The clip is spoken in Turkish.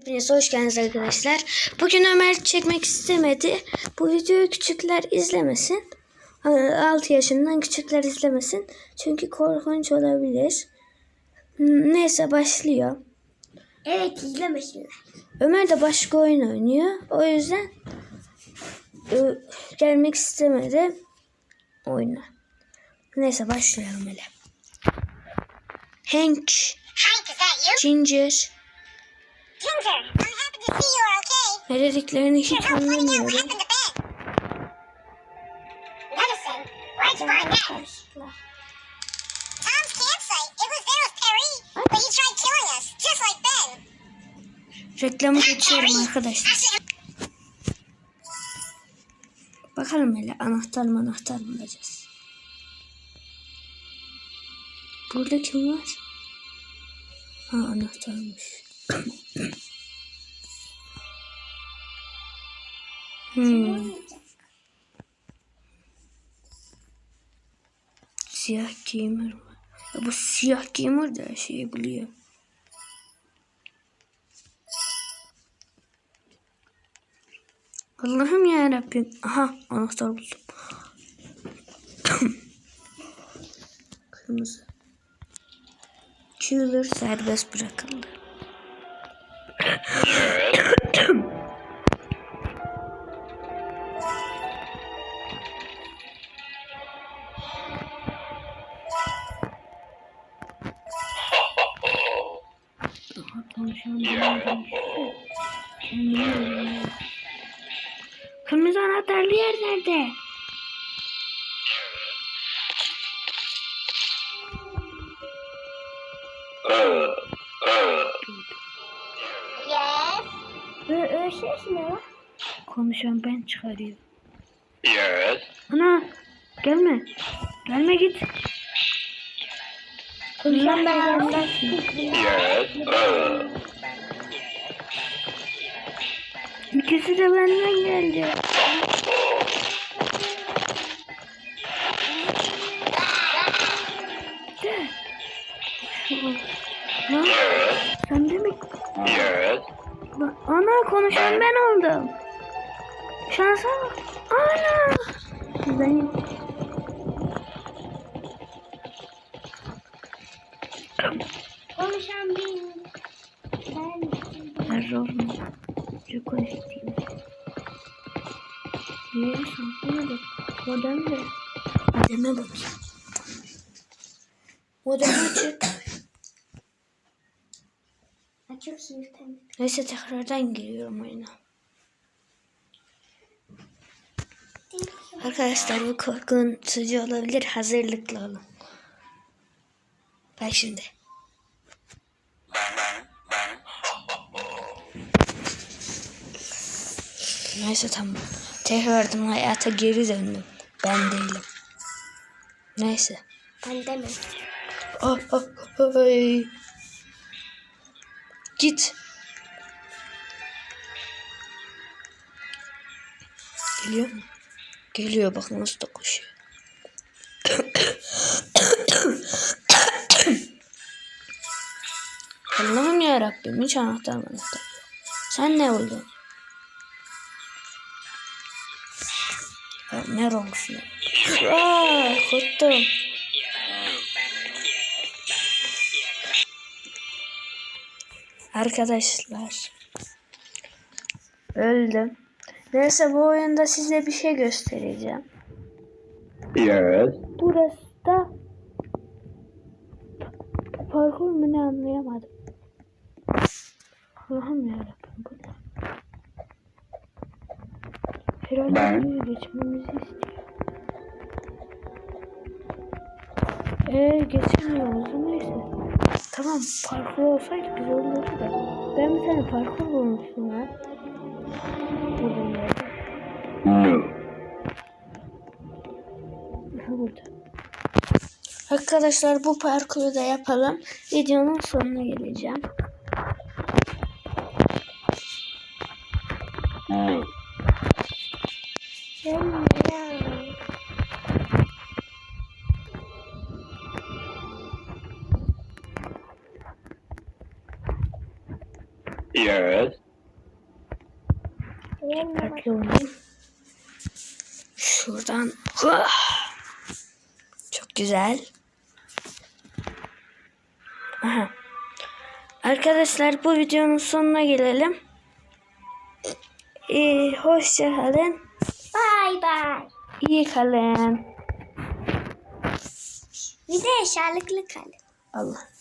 Hepiniz hoş geldiniz arkadaşlar. Bugün Ömer çekmek istemedi. Bu videoyu küçükler izlemesin. 6 yaşından küçükler izlemesin. Çünkü korkunç olabilir. Neyse başlıyor. Evet izlemesinler. Ömer de başka oyun oynuyor. O yüzden e, gelmek istemedi oyuna. Neyse başlayalım hele. Hank, Hank? Ginger, ne dediklerini hiç anlamıyorum. happened to Ben? Medicine. Where'd you find that? Tom's campsite. It was there with Perry, but he tried killing us, just like Ben. Reklamı geçiyorum arkadaşlar. Bakalım hele anahtar mı anahtar mı bulacağız. Burada kim var? Ha anahtarmış. Hmm. Siyah gamer var. Bu siyah gamer de her şeyi biliyor. Allah'ım ya Rabbim. Aha anahtar buldum. Kırmızı. Killer serbest bırakıldı. Kırmızı anahtarlı yer nerede? yes. Ne lan? Konuşan ben çıkarıyor. Yes. Ana gelme. Gelme git. Konuşan ben gelmezsin. Yes. İkisi de benden geldi. Sen de mi? Yes. Ana konuşan ben oldum. Şansa bak. Ana. Ben Konuşan benim. Ben. Error mu? Çok konuşayım. Niye şansına bak. Modem de. Modeme bakayım. Modem açık. Açıyorsun internet. Neyse tekrardan giriyorum oyuna. Arkadaşlar bu korkutucu olabilir. Hazırlıklı olun. Bak şimdi. Neyse tamam. Tekrardan hayata geri döndüm. Ben değilim. Neyse. Ben demem. Oh, oh, oh, ay. Git. Geliyor mu? Geliyor bak nasıl da koşuyor. Allah'ım ya Rabbim hiç anahtar anahtar. Sen ne oldun? Ya, ne olmuş ya? Aa, korktum. Arkadaşlar. Öldüm. Neyse bu oyunda size bir şey göstereceğim. Yes. Burası da parkur mu ne anlayamadım. Allah'ım yarabbim bu ne? Herhalde Ben- geçmemizi istiyor. Eee geçemiyoruz neyse. Tamam parkur olsaydı güzel olurdu da. Ben bir tane parkur bulmuştum lan. Burada bir yerde. No. Burada. Arkadaşlar bu parkuru da yapalım. Videonun sonuna geleceğim. No. Ben. Yes. Oynayayım. Şuradan. Çok güzel. Aha. Arkadaşlar bu videonun sonuna gelelim. Ee, hoşça kalın. Bye bye. İyi kalın. Bir de sağlıklı kalın. Allah.